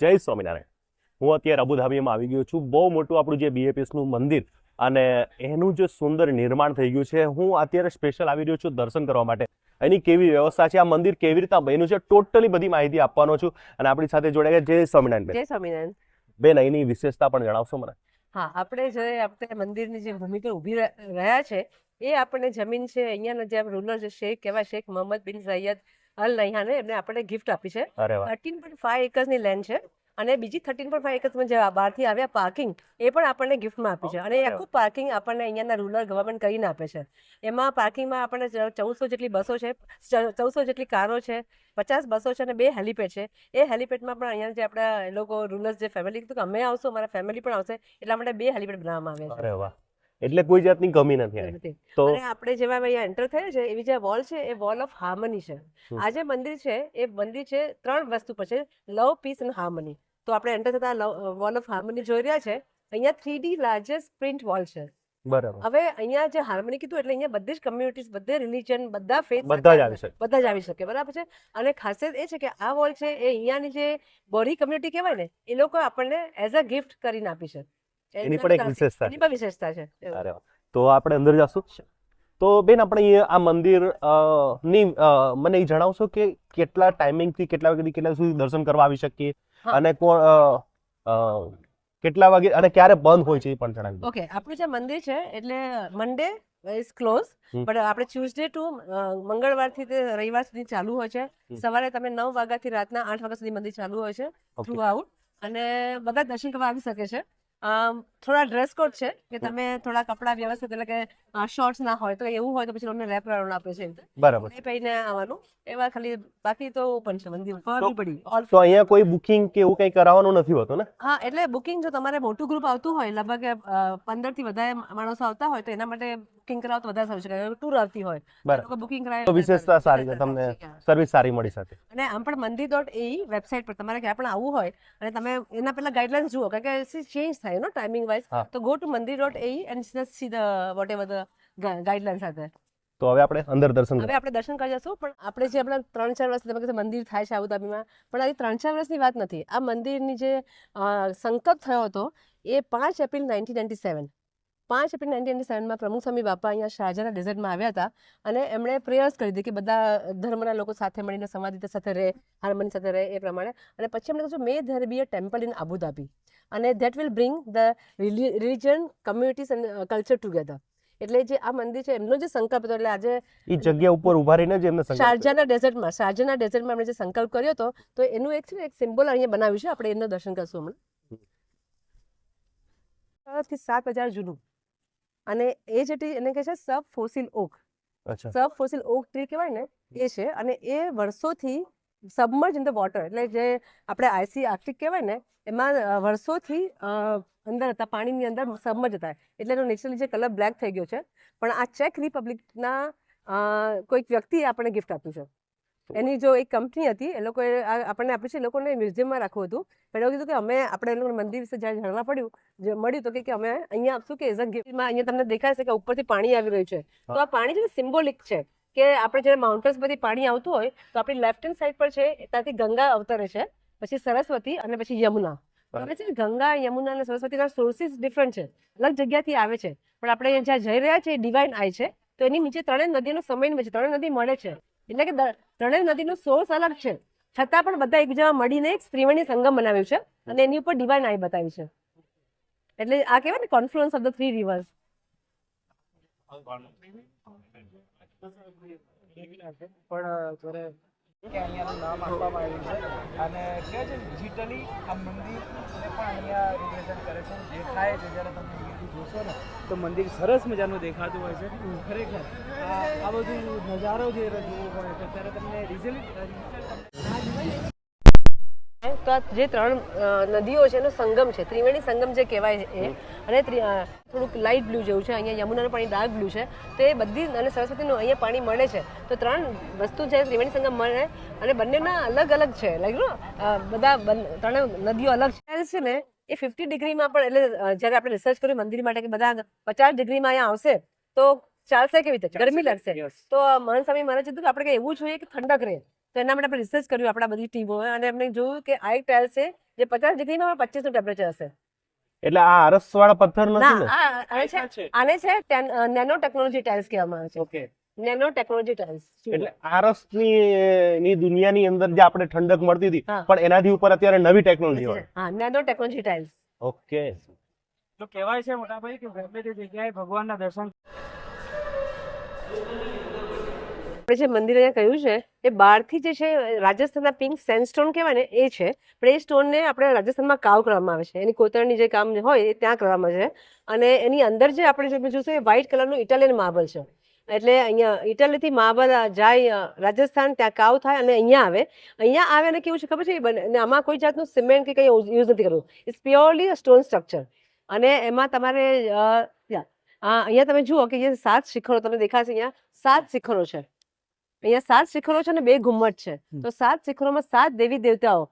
જય સ્વામિનારાયણ. હું અત્યારે અબુધાબીમાં આવી ગયો છું. બહુ મોટું આપણું જે બીએપીએસનું મંદિર અને એનું જે સુંદર નિર્માણ થઈ ગયું છે. હું અત્યારે સ્પેશિયલ આવી રહ્યો છું દર્શન કરવા માટે. એની કેવી વ્યવસ્થા છે? આ મંદિર કેવી રીતે બન્યું છે? ટોટલી બધી માહિતી આપવાનો છું અને આપણી સાથે જોડાયા જય સ્વામિનારાયણ જય સ્વામિનારાયણ. બેન અહીંની વિશેષતા પણ જણાવશો મને. હા આપણે જે આપણે મંદિરની જે ભૂમિ પર ઊભી રહ- રહ્યા છે એ આપણે જમીન છે. અહીંયાના જે રૂલર જે શેખ કહેવાય શેખ મોહમ્મદ બિન સૈયદ અલ નૈહાને એમને આપણને ગિફ્ટ આપી છે. થર્ટીન પોઈન્ટ ફાઈવ એકર્સની લેન્ડ છે અને બીજી થર્ટીન પોઈન્ટ ફાઈવ એકર્સમાં જે બહારથી આવ્યા પાર્કિંગ એ પણ આપણને ગિફ્ટમાં આપી છે. અને આખું પાર્કિંગ આપણને અહીંયાના રૂરલ ગવર્મેન્ટ કરીને આપે છે. એમાં પાર્કિંગમાં આપણને ચૌદસો જેટલી બસો છે ચૌદસો જેટલી કારો છે પચાસ બસો છે અને બે હેલીપેડ છે. એ હેલીપેડમાં પણ અહીંયા જે આપણા એ લોકો રૂરલ્સ જે ફેમિલી કીધું કે અમે આવશું અમારા ફેમિલી પણ આવશે એટલા માટે બે હેલીપેડ બનાવવામાં આવ્યા અરે વાહ. એટલે કોઈ જાતની કમી નથી આવી તો આપણે જેવા અહીંયા એન્ટર થયા છે એવી જે વોલ છે એ વોલ ઓફ હાર્મની છે. આ જે મંદિર છે એ મંદિર છે ત્રણ વસ્તુ પર છે લવ પીસ અને હાર્મની તો આપણે એન્ટર થતા વોલ ઓફ હાર્મની જોઈ રહ્યા છે. અહીંયા three D largest print wall છે. બરાબર. હવે અહીંયા જે હાર્મની કીધું એટલે અહીંયા બધી જ કમ્યુનિટીઝ બધે રિલિજન બધા ફેથ બધા જ આવી શકે. બધા જ આવી શકે બરાબર છે? અને ખાસિયત એ છે કે આ વોલ છે એ અહીંયાની જે બોરી કમ્યુનિટી કહેવાય ને એ લોકો આપણને એઝ અ ગિફ્ટ કરીને આપી છે એની પણ એક વિશેષતા એની પણ વિશેષતા છે. અરે તો આપણે અંદર જશું. તો બેન આપણે આ મંદિરની મને એ જણાવશો કે કેટલા ટાઈમિંગથી કેટલા વાગ્યાથી કેટલા સુધી દર્શન કરવા આવી શકીએ? અને કોણ કેટલા વાગે અને ક્યારે બંધ હોય છે એ પણ જણાવી ઓકે આપણું જે મંદિર છે એટલે મંડે ઇઝ ક્લોઝ. બટ આપણે ટ્યુઝડે ટુ મંગળવારથી તે રવિવાર સુધી ચાલુ હોય છે. સવારે તમે નવ વાગ્યાથી રાતના આઠ વાગ્યા સુધી મંદિર ચાલુ હોય છે થ્રુ આઉટ અને બધા દર્શન કરવા આવી શકે છે. અમ, થોડા ડ્રેસ કોડ છે કે તમે થોડા કપડાં વ્યવસ્થિત એટલે કે શોર્ટ્સ ના હોય તો એવું હોય તો પછી તમને રેપ કરવાનું આપે છે બરાબર. એ પહેરીને આવવાનું. એવા ખાલી બાકી તો ઓપન છે મંદિર for પડી. તો અહીંયા કોઈ બુકિંગ કે એવું કંઈ કરાવવાનું નથી હોતું ને? હા એટલે બુકિંગ જો તમારે મોટું ગ્રુપ આવતું હોય લગભગ પંદરથી વધારે માણસો આવતા હોય તો એના માટે બુકિંગ કરાવો તો વધારે સારું છે ટૂર આવતી હોય. બરાબર. બુકિંગ કરાવે તો વિશેષતા સારી છે તમને સર્વિસ સારી મળી શકે. અને આમ પણ મંદિર ડોટ એ વેબસાઇટ પર તમારે ક્યાં પણ આવવું હોય અને તમે એના પહેલા ગાઈડલાઇન્સ જુઓ કારણ કે ચેન્જ થાય નો ટાઈમિંગ વાઇઝ તો go to mandir dot A and see the whatever the guidelines સાથે તો હવે આપણે અંદર દર્શન હવે આપણે દર્શન કરી જશું પણ આપણે જે આપણા ત્રણ ચાર વર્ષ તમે મંદિર થાય છે આબુધાબીમાં પણ આ ત્રણ ચાર વર્ષની વાત નથી. આ મંદિરની જે સંકલ્પ થયો હતો એ પાંચ એપ્રિલ નાઇન્ટીન નાઇન્ટી સેવન પાંચ એપ્રિલ નાઇન્ટીન નાઇન્ટી સેવનમાં પ્રમુખ સ્વામી બાપા અહીંયા શાહજહાના ડેઝર્ટમાં આવ્યા હતા અને એમણે પ્રેયર્સ કરી હતી કે બધા ધર્મના લોકો સાથે મળીને સમાધિ સાથે રહે હાર્મની સાથે રહે એ પ્રમાણે. અને પછી એમણે કહ્યું may there be a temple in Abu Dhabi અને that will bring the religion communities and culture together. એટલે જે આ મંદિર છે એમનો જે સંકલ્પ હતો એટલે આજે એ જગ્યા ઉપર ઊભા રહીને જ એમને શારજાના ડેઝર્ટમાં શારજાના ડેઝર્ટમાં એમણે જે સંકલ્પ કર્યો હતો તો એનું એક છે ને એક સિમ્બોલ અહીંયા બનાવ્યું છે. આપણે એમનું દર્શન કરશું હમણાં. થી સાત હજાર જૂનું. અને એ જે tree એને કહે છે sub fossil oak sub fossil oak tree કહેવાય ને એ છે અને એ વર્ષોથી સબમર્જ ઇન ધ વોટર એટલે જે આપણે આઈસી આર્કટિક કહેવાય ને એમાં વર્ષોથી અંદર હતા પાણીની અંદર સબમર્જ હતા. એટલે એનો નેચરલી જે કલર બ્લેક થઈ ગયો છે. પણ આ ચેક રિપબ્લિકના કોઈક વ્યક્તિએ આપણને ગિફ્ટ આપ્યું છે. એની જો એક કંપની હતી એ લોકોએ આપણને આપ્યું છે એ લોકોને મ્યુઝિયમમાં રાખવું હતું. પણ એવું કીધું કે અમે આપણે એ લોકોને મંદિર વિશે જ્યારે જાણવા પડ્યું જે મળ્યું તો કે અમે અહીંયા આપશું કે એઝ અ ગિફ્ટમાં અહીંયા તમને દેખાય છે કે ઉપરથી પાણી આવી રહ્યું છે. તો આ પાણી છે સિમ્બોલિક છે કે આપણે જ્યારે માઉન્ટેન્સ પરથી પાણી આવતું હોય તો આપણી લેફ્ટ હેન્ડ સાઈડ પર છે ત્યાંથી ગંગા અવતરે છે પછી સરસ્વતી અને પછી યમુના. હવે છે? ગંગા યમુના અને સરસ્વતીના સોર્સિસ ડિફરન્ટ છે. અલગ જગ્યાથી આવે છે. પણ આપણે અહીંયા જ્યાં જઈ રહ્યા છે ડિવાઇન આય છે. તો એની નીચે ત્રણેય નદીનો સમય છે. ત્રણેય નદી મળે છે. એટલે કે ત્રણેય નદીનો સોર્સ અલગ છે. છતાં પણ બધા એકબીજામાં મળીને એક ત્રિવેણી સંગમ બનાવ્યું છે અને એની ઉપર ડિવાઇન આઈ બતાવી છે. એટલે આ કહેવાય ને confluence of the three rivers પણ કે અહીંયાનું નામ આપવામાં આવ્યું છે. અને કહે છે ડિજિટલી આ મંદિરને પણ અહીંયા રિપ્રેઝન્ટ કરે છે. દેખાય છે, જ્યારે તમે અહીંયાથી જોશો ને, તો મંદિર સરસ મજાનું દેખાતું હોય છે. ખરેખર આ બધું નજારો જે જોવો હોય છે, ત્યારે તમને રિઝલ્ટ તો આ જે ત્રણ નદીઓ છે એનો સંગમ છે. ત્રિવેણી સંગમ જે કહેવાય છે એ. અને થોડુંક લાઇટ બ્લુ જેવું છે. અહીંયા યમુનાનું પાણી ડાર્ક બ્લુ છે. તો એ બધી અને સરસ્વતીનું અહીંયા પાણી મળે છે. તો ત્રણ વસ્તુ છે ત્રિવેણી સંગમ મળે. અને બંનેના અલગ અલગ છે. લાઈક નો બધા ત્રણે નદીઓ અલગ છે. છે ને એ ફિફ્ટી ડિગ્રીમાં પણ એટલે જ્યારે આપણે રિસર્ચ કર્યું મંદિર માટે કે બધા પચાસ ડિગ્રીમાં અહીંયા આવશે તો ચાલશે કેવી રીતે? ગરમી લાગશે. તો મહાન સ્વામી મહારાજ કીધું કે આપણે કંઈ એવું જોઈએ કે ઠંડક રહે. તો એના માટે આપણે રિસર્ચ કર્યું આપણા બધી ટીમોએ અને એમને જોયું કે આ એક ટાઇલ છે જે પચાસ ડિગ્રીમાં પચીસનું ટેમ્પરેચર હશે. એટલે આ આરસ વાળા પથ્થર નથી ને? આને છે આને છે નેનો ટેકનોલોજી ટાઇલ્સ કહેવામાં આવે છે. ઓકે. નેનો ટેકનોલોજી ટાઇલ્સ એટલે આરસની ની દુનિયાની અંદર જે આપણે ઠંડક મળતી હતી પણ એનાથી ઉપર અત્યારે નવી ટેકનોલોજી હોય. હા નેનો ટેકનોલોજી ટાઇલ્સ ઓકે. તો કહેવાય છે મોટાભાઈ કે ગમે તે જગ્યાએ ભગવાનના દર્શન આપણે જે મંદિર અહીંયા કહ્યું છે, એ બહારથી જે છે, રાજસ્થાનના પિંક સેન્ડસ્ટોન કહેવાય ને, એ છે. પણ એ સ્ટોનને આપણે રાજસ્થાનમાં કાવ કરવામાં આવે છે. એની કોતરણી જે કામ હોય એ ત્યાં કરવામાં છે. અને એની અંદર જે આપણે જે જોશું એ વ્હાઇટ કલરનું ઇટાલિયન માર્બલ છે. એટલે અહીંયા ઇટાલીથી માબલ જાય રાજસ્થાન, ત્યાં કાવ થાય અને અહીંયા આવે. અહીંયા આવે અને કેવું છે ખબર છે? બને- અને આમાં કોઈ જાતનું સિમેન્ટ કે કંઈ યુઝ નથી કરવું. ઇટ્સ પ્યોરલી સ્ટોન સ્ટ્રક્ચર અને એમાં તમારે અહીંયા તમે જુઓ કે જે સાત શિખરો તમને દેખાશે અહીંયા, સાત શિખરો છે. અહીંયા સાત શિખરો છે ને બે ઘુમ્મટ છે. તો સાત શિખરોમાં સાત દેવી દેવતાઓ.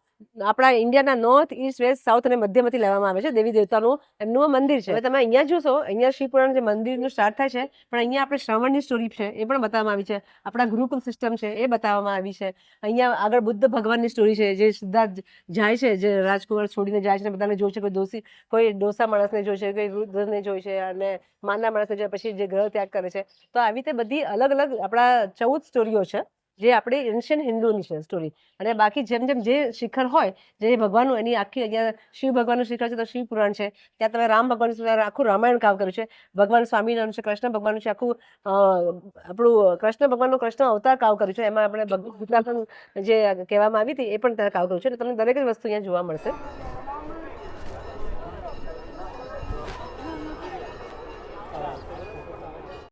આપણા ઇન્ડિયાના નોર્થ, ઈસ્ટ, વેસ્ટ, સાઉથ અને મધ્યમાંથી લેવામાં આવે છે, દેવી દેવતાનું એમનું મંદિર છે. હવે તમે અહીંયા જોશો અહીંયા શિવપુરાણ જે મંદિરનું સ્ટાર્ટ થાય છે, પણ અહીંયા આપણે શ્રવણની સ્ટોરી છે, એ પણ બતાવવામાં આવી છે. આપણા ગુરુકુલ સિસ્ટમ છે, એ બતાવવામાં આવી છે. અહીંયા આગળ બુદ્ધ ભગવાનની સ્ટોરી છે, જે સિદ્ધાર્થ જાય છે, જે રાજકુમાર છોડીને જાય છે, બધાને જોઈ છે, કોઈ દોષી, કોઈ ડોસા માણસને જોઈ છે, કોઈ વૃદ્ધને જોઈ છે, અને માના માણસને જોઈ પછી જે ગ્રહ ત્યાગ કરે છે. તો આવી રીતે બધી અલગ અલગ આપણા ચૌદ સ્ટોરીઓ છે. જે આપણી એન્શિયન હિન્દુની છે સ્ટોરી અને બાકી જેમ જેમ જે શિખર હોય, જે ભગવાનનું એની આખી અહીંયા શિવ ભગવાનનું શિખર છે, તો શિવ પુરાણ છે. ત્યાં તમે રામ ભગવાનનું આખું રામાયણ કાવ કર્યું છે. ભગવાન સ્વામિનારાયણ છે, કૃષ્ણ ભગવાનનું છે, આખું આપણું કૃષ્ણ ભગવાનનું કૃષ્ણ અવતાર કાવ કર્યું છે. એમાં આપણે ભગવાન ગીતા જે કહેવામાં આવી હતી, એ પણ ત્યાં કાવ કર્યું છે. એટલે તમને દરેક જ વસ્તુ અહીંયા જોવા મળશે.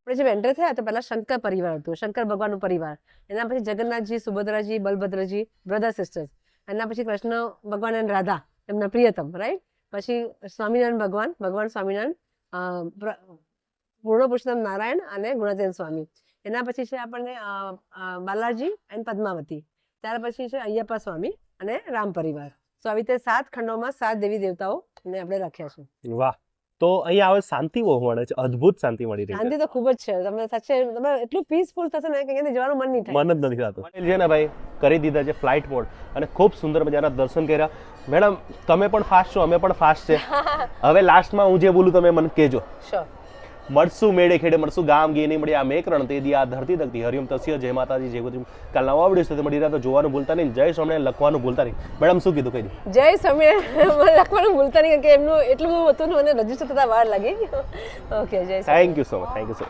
આપણે જેમ એન્ટર થયા તો પહેલા શંકર પરિવાર હતું, શંકર ભગવાનનું પરિવાર. એના પછી જગન્નાથજી, સુભદ્રાજી, બલભદ્રજી બ્રધર સિસ્ટર્સ એના પછી કૃષ્ણ ભગવાન અને રાધા, એમના પ્રિયતમ રાઈટ પછી સ્વામિનારાયણ ભગવાન ભગવાન સ્વામિનારાયણ પૂર્ણ પુરુષોત્તમ નારાયણ અને ગુણાતીન સ્વામી. એના પછી છે આપણને બાલાજી એન્ડ પદ્માવતી. ત્યાર પછી છે અય્યપ્પા સ્વામી અને રામ પરિવાર. તો આવી રીતે સાત ખંડોમાં સાત દેવી દેવતાઓ આપણે રાખ્યા છે. વાહ. તો અહીંયા આવે શાંતિ બહુ મળે છે અદ્ભુત શાંતિ મળી રહી છે. શાંતિ તો ખૂબ જ છે. તમને સાચે તમે એટલું પીસફુલ થશે ને કે જવાનું મન નહીં થાય. મન જ નથી થતું. છે ને ભાઈ કરી દીધા છે ફ્લાઇટ મોડ અને ખૂબ સુંદર મજાના દર્શન કર્યા. મેડમ તમે પણ ફાસ્ટ છો અમે પણ ફાસ્ટ છે. હવે લાસ્ટમાં હું જે બોલું તમે મને કહેજો. શ્યોર મળશું મેળે ખેડે મળશું ગામ ગીએ નહીં મળી આ મેં કરણ તે દી આ ધરતી તકતી હરિયમ તસ્ય. જય માતાજી. જય ગોત્રી. કાલ નવા આવડ્યું છે મળી રહ્યા તો જોવાનું ભૂલતા નહીં. જય સ્વામી લખવાનું ભૂલતા નહીં. મેડમ શું કીધું કહી જય સમય લખવાનું ભૂલતા નહીં કે એમનું એટલું બધું હતું મને રજિસ્ટર થતા વાર લાગી. ઓકે જય thank you so much thank you so much